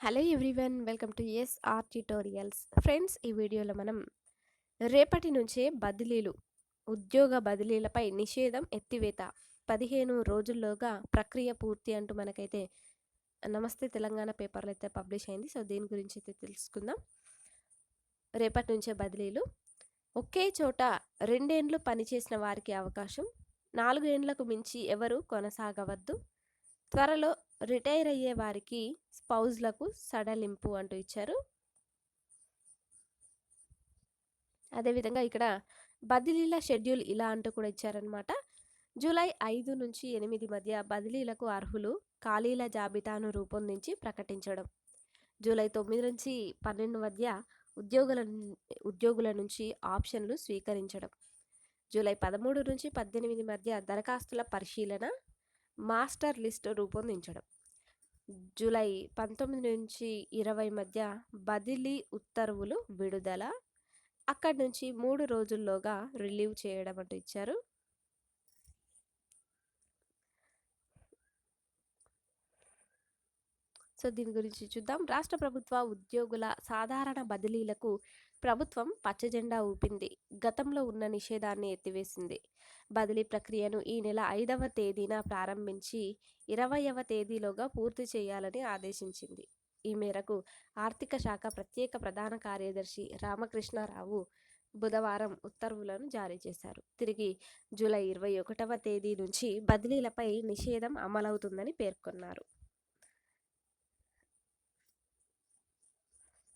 Hello everyone welcome to S R tutorials. Friends ఈ వీడియోలో మనం రేపటి నుంచే బదిలీలు ఉద్యోగ బదిలీలపై నిషేధం ఎత్తివేత పదిహేను రోజుల్లోగా ప్రక్రియ పూర్తి అంటూ మనకైతే నమస్తే తెలంగాణ పేపర్లో అయితే పబ్లిష్ అయింది. సో దీని గురించి అయితే తెలుసుకుందాం. రేపటి నుంచే బదిలీలు. ఒకే చోట రెండేండ్లు పనిచేసిన వారికి అవకాశం నాలుగు ఏండ్లకు మించి ఎవరు కొనసాగవద్దు. త్వరలో రిటైర్ అయ్యే వారికి స్పౌజ్లకు సడలింపు అంటూ ఇచ్చారు. అదేవిధంగా ఇక్కడ బదిలీల షెడ్యూల్ ఇలా అంటూ కూడా ఇచ్చారనమాట జూలై ఐదు నుంచి ఎనిమిది మధ్య బదిలీలకు అర్హులు ఖాళీల జాబితాను రూపొందించి ప్రకటించడం. జూలై తొమ్మిది నుంచి పన్నెండు మధ్య ఉద్యోగుల ఉద్యోగుల నుంచి ఆప్షన్లు స్వీకరించడం. జూలై పదమూడు నుంచి పద్దెనిమిది మధ్య దరఖాస్తుల పరిశీలన మాస్టర్ లిస్ట్ రూపొందించడం. జూలై పంతొమ్మిది నుంచి ఇరవై మధ్య బదిలీ ఉత్తర్వులు విడుదల. అక్కడి నుంచి మూడు రోజుల్లోగా రిలీవ్ చేయడం అంటూ ఇచ్చారు. సో దీని గురించి చూద్దాం. రాష్ట్ర ప్రభుత్వ ఉద్యోగుల సాధారణ బదిలీలకు ప్రభుత్వం పచ్చజెండా ఊపింది. గతంలో ఉన్న నిషేధాన్ని ఎత్తివేసింది. బదిలీ ప్రక్రియను ఈ నెల ఐదవ తేదీన ప్రారంభించి ఇరవైవ తేదీలోగా పూర్తి చేయాలని ఆదేశించింది. ఈ మేరకు ఆర్థిక శాఖ ప్రత్యేక ప్రధాన కార్యదర్శి రామకృష్ణారావు బుధవారం ఉత్తర్వులను జారీ చేశారు. తిరిగి జూలై ఇరవై ఒకటవ తేదీ నుంచి బదిలీలపై నిషేధం అమలవుతుందని పేర్కొన్నారు.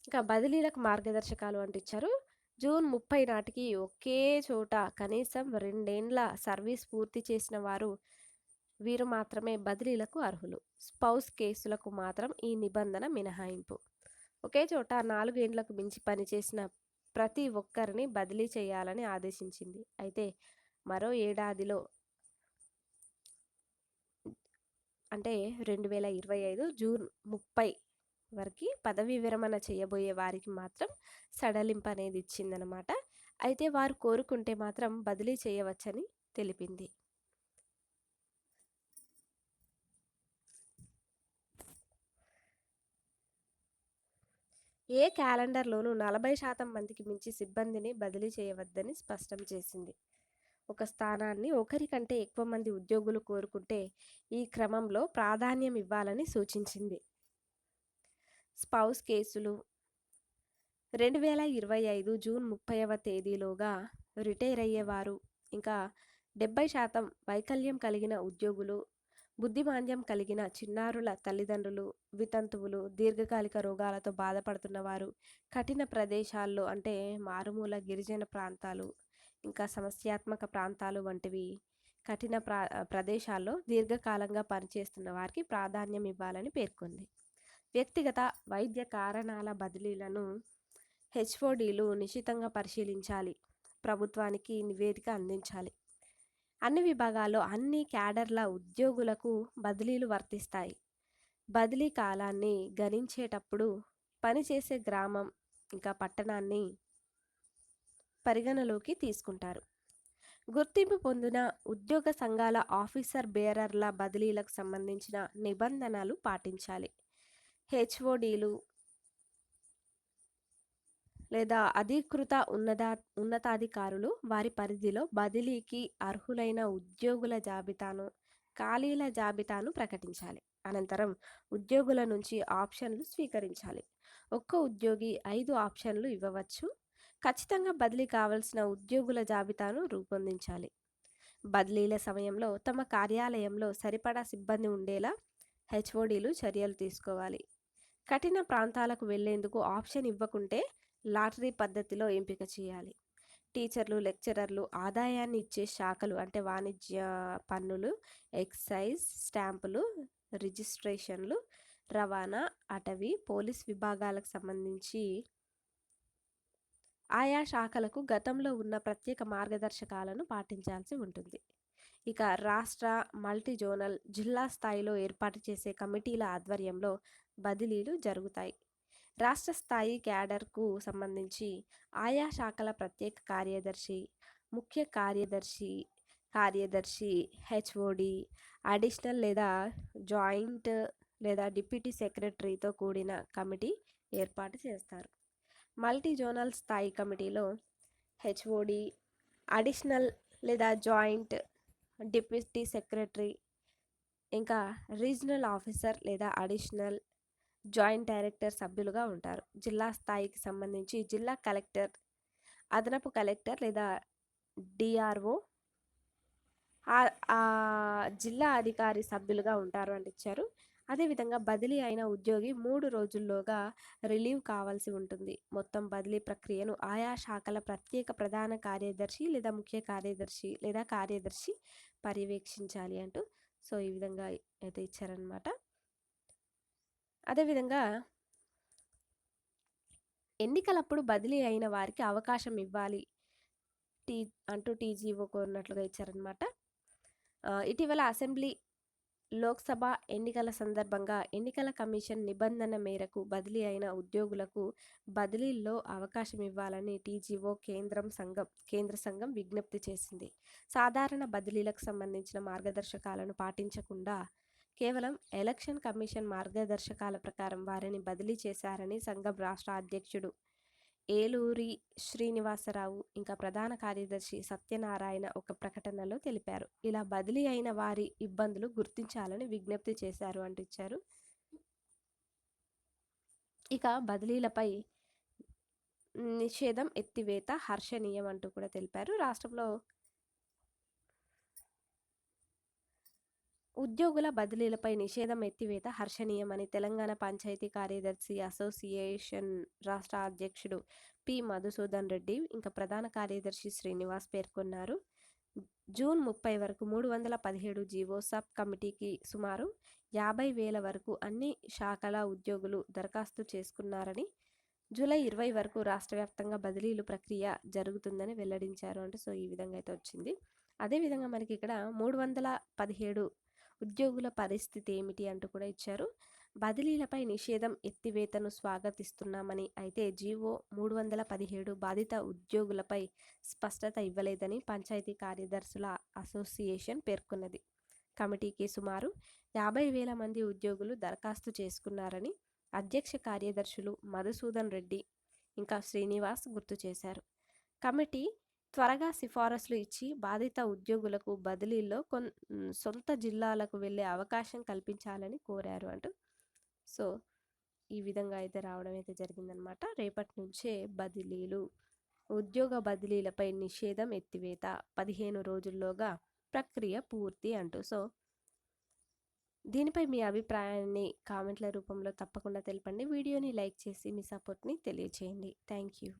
ఇంకా బదిలీలకు మార్గదర్శకాలు అంటించారు. జూన్ ముప్పై నాటికి ఒకే చోట కనీసం రెండేండ్ల సర్వీస్ పూర్తి చేసిన వారు వీరు మాత్రమే బదిలీలకు అర్హులు. స్పౌస్ కేసులకు మాత్రం ఈ నిబంధన మినహాయింపు. ఒకే చోట నాలుగేండ్లకు మించి పనిచేసిన ప్రతి ఒక్కరిని బదిలీ చేయాలని ఆదేశించింది. అయితే మరో ఏడాదిలో అంటే రెండు వేల ఇరవై ఐదు జూన్ ముప్పై వారికి పదవీ విరమణ చేయబోయే వారికి మాత్రం సడలింపు అనేది ఇచ్చిందనమాట. అయితే వారు కోరుకుంటే మాత్రం బదిలీ చేయవచ్చని తెలిపింది. ఏ క్యాలెండర్లోనూ నలభై శాతం మందికి మించి సిబ్బందిని బదిలీ చేయవద్దని స్పష్టం చేసింది. ఒక స్థానాన్ని ఒకరికంటే ఎక్కువ మంది ఉద్యోగులు కోరుకుంటే ఈ క్రమంలో ప్రాధాన్యం ఇవ్వాలని సూచించింది. స్పౌస్ కేసులు. రెండు వేల ఇరవై ఐదు జూన్ ముప్పైవ తేదీలోగా రిటైర్ అయ్యేవారు. ఇంకా డెబ్బై శాతం వైకల్యం కలిగిన ఉద్యోగులు బుద్ధిమాంద్యం కలిగిన చిన్నారుల తల్లిదండ్రులు వితంతువులు దీర్ఘకాలిక రోగాలతో బాధపడుతున్నవారు కఠిన ప్రదేశాల్లో అంటే మారుమూల గిరిజన ప్రాంతాలు ఇంకా సమస్యాత్మక ప్రాంతాలు వంటివి కఠిన ప్రా ప్రదేశాల్లో దీర్ఘకాలంగా పనిచేస్తున్న వారికి ప్రాధాన్యం ఇవ్వాలని పేర్కొంది. వ్యక్తిగత వైద్య కారణాల బదిలీలను హెచ్ఓడీలు నిశితంగా పరిశీలించాలి. ప్రభుత్వానికి నివేదిక అందించాలి. అన్ని విభాగాల్లో అన్ని క్యాడర్ల ఉద్యోగులకు బదిలీలు వర్తిస్తాయి. బదిలీ కాలాన్ని గణించేటప్పుడు పనిచేసే గ్రామం ఇంకా పట్టణాన్ని పరిగణలోకి తీసుకుంటారు. గుర్తింపు పొందిన ఉద్యోగ సంఘాల ఆఫీసర్ బేరర్ల బదిలీలకు సంబంధించిన నిబంధనలు పాటించాలి. హెచ్ఓడీలు లేదా అధీకృత ఉన్నదా ఉన్నతాధికారులు వారి పరిధిలో బదిలీకి అర్హులైన ఉద్యోగుల జాబితాను ఖాళీల జాబితాను ప్రకటించాలి. అనంతరం ఉద్యోగుల నుంచి ఆప్షన్లు స్వీకరించాలి. ఒక్క ఉద్యోగి ఐదు ఆప్షన్లు ఇవ్వవచ్చు. ఖచ్చితంగా బదిలీ కావాల్సిన ఉద్యోగుల జాబితాను రూపొందించాలి. బదిలీల సమయంలో తమ కార్యాలయంలో సరిపడా సిబ్బంది ఉండేలా హెచ్ఓడీలు చర్యలు తీసుకోవాలి. కఠిన ప్రాంతాలకు వెళ్ళేందుకు ఆప్షన్ ఇవ్వకుంటే లాటరీ పద్ధతిలో ఎంపిక చేయాలి. టీచర్లు లెక్చరర్లు ఆదాయాన్ని ఇచ్చే శాఖలు అంటే వాణిజ్య పన్నులు ఎక్సైజ్ స్టాంపులు రిజిస్ట్రేషన్లు రవాణా అటవీ పోలీస్ విభాగాలకు సంబంధించి ఆయా శాఖలకు గతంలో ఉన్న ప్రత్యేక మార్గదర్శకాలను పాటించాల్సి ఉంటుంది. ఇక రాష్ట్ర మల్టీ జోనల్ జిల్లా స్థాయిలో ఏర్పాటు చేసే కమిటీల ఆధ్వర్యంలో బదిలీలు జరుగుతాయి. రాష్ట్ర స్థాయి క్యాడర్కు సంబంధించి ఆయా శాఖల ప్రత్యేక కార్యదర్శి ముఖ్య కార్యదర్శి కార్యదర్శి హెచ్ఓడి అడిషనల్ లేదా జాయింట్ లేదా డిప్యూటీ సెక్రటరీతో కూడిన కమిటీ ఏర్పాటు చేస్తారు. మల్టీ జోనల్ స్థాయి కమిటీలో హెచ్ఓడి అడిషనల్ లేదా జాయింట్ డిప్యూటీ సెక్రటరీ ఇంకా రీజనల్ ఆఫీసర్ లేదా అడిషనల్ జాయింట్ డైరెక్టర్ సభ్యులుగా ఉంటారు. జిల్లా స్థాయికి సంబంధించి జిల్లా కలెక్టర్ అదనపు కలెక్టర్ లేదా డిఆర్ఓ జిల్లా అధికారి సభ్యులుగా ఉంటారు అని ఇచ్చారు. అదేవిధంగా బదిలీ అయిన ఉద్యోగి మూడు రోజుల్లోగా రిలీవ్ కావాల్సి ఉంటుంది. మొత్తం బదిలీ ప్రక్రియను ఆయా శాఖల ప్రత్యేక ప్రధాన కార్యదర్శి లేదా ముఖ్య కార్యదర్శి లేదా కార్యదర్శి పర్యవేక్షించాలి అంటూ సో ఈ విధంగా అయితే ఇచ్చారనమాట అదేవిధంగా ఎన్నికలప్పుడు బదిలీ అయిన వారికి అవకాశం ఇవ్వాలి టీ అంటూ టీజీఓ కోరినట్లుగా ఇచ్చారనమాట ఇటీవల అసెంబ్లీ లోక్సభ ఎన్నికల సందర్భంగా ఎన్నికల కమిషన్ నిబంధన మేరకు బదిలీ అయిన ఉద్యోగులకు బదిలీల్లో అవకాశం ఇవ్వాలని టీజీఓ కేంద్రం సంఘం కేంద్ర సంఘం విజ్ఞప్తి చేసింది. సాధారణ బదిలీలకు సంబంధించిన మార్గదర్శకాలను పాటించకుండా కేవలం ఎలక్షన్ కమిషన్ మార్గదర్శకాల ప్రకారం వారిని బదిలీ చేశారని సంఘం రాష్ట్ర అధ్యక్షుడు ఏలూరి శ్రీనివాసరావు ఇంకా ప్రధాన కార్యదర్శి సత్యనారాయణ ఒక ప్రకటనలో తెలిపారు. ఇలా బదిలీ అయిన వారి ఇబ్బందులు గుర్తించాలని విజ్ఞప్తి చేశారు అంటిచ్చారు ఇక బదిలీలపై నిషేధం ఎత్తివేత హర్షణీయం అంటూ కూడా తెలిపారు. రాష్ట్రంలో ఉద్యోగుల బదిలీలపై నిషేధం ఎత్తివేత హర్షణీయమని తెలంగాణ పంచాయతీ కార్యదర్శి అసోసియేషన్ రాష్ట్ర అధ్యక్షుడు పి. మధుసూదన్ రెడ్డి ఇంకా ప్రధాన కార్యదర్శి శ్రీనివాస్ పేర్కొన్నారు. జూన్ ముప్పై వరకు మూడు వందల పదిహేడు జీవో సబ్ కమిటీకి సుమారు యాభై వేల వరకు అన్ని శాఖల ఉద్యోగులు దరఖాస్తు చేసుకున్నారని జూలై ఇరవై వరకు రాష్ట్ర వ్యాప్తంగా బదిలీలు ప్రక్రియ జరుగుతుందని వెల్లడించారు. అంటే సో ఈ విధంగా అయితే వచ్చింది. అదేవిధంగా మనకి ఇక్కడ మూడు వందల పదిహేడు ఉద్యోగుల పరిస్థితి ఏమిటి అంటూ కూడా ఇచ్చారు. బదిలీలపై నిషేధం ఎత్తివేతను స్వాగతిస్తున్నామని అయితే జీవో మూడు వందల పదిహేడు బాధిత ఉద్యోగులపై స్పష్టత ఇవ్వలేదని పంచాయతీ కార్యదర్శుల అసోసియేషన్ పేర్కొన్నది. కమిటీకి సుమారు యాభై వేల మంది ఉద్యోగులు దరఖాస్తు చేసుకున్నారని అధ్యక్ష కార్యదర్శులు మధుసూదన్ రెడ్డి ఇంకా శ్రీనివాస్ గుర్తు చేశారు. కమిటీ త్వరగా సిఫారసులు ఇచ్చి బాధిత ఉద్యోగులకు బదిలీల్లో కొన్ సొంత జిల్లాలకు వెళ్ళే అవకాశం కల్పించాలని కోరారు అంటూ. సో ఈ విధంగా అయితే రావడం అయితే జరిగిందనమాట. రేపటి నుంచే బదిలీలు ఉద్యోగ బదిలీలపై నిషేధం ఎత్తివేత పదిహేను రోజుల్లోగా ప్రక్రియ పూర్తి అంటూ. సో దీనిపై మీ అభిప్రాయాన్ని కామెంట్ల రూపంలో తప్పకుండా తెలపండి. వీడియోని లైక్ చేసి మీ సపోర్ట్ని తెలియచేయండి. Thank you.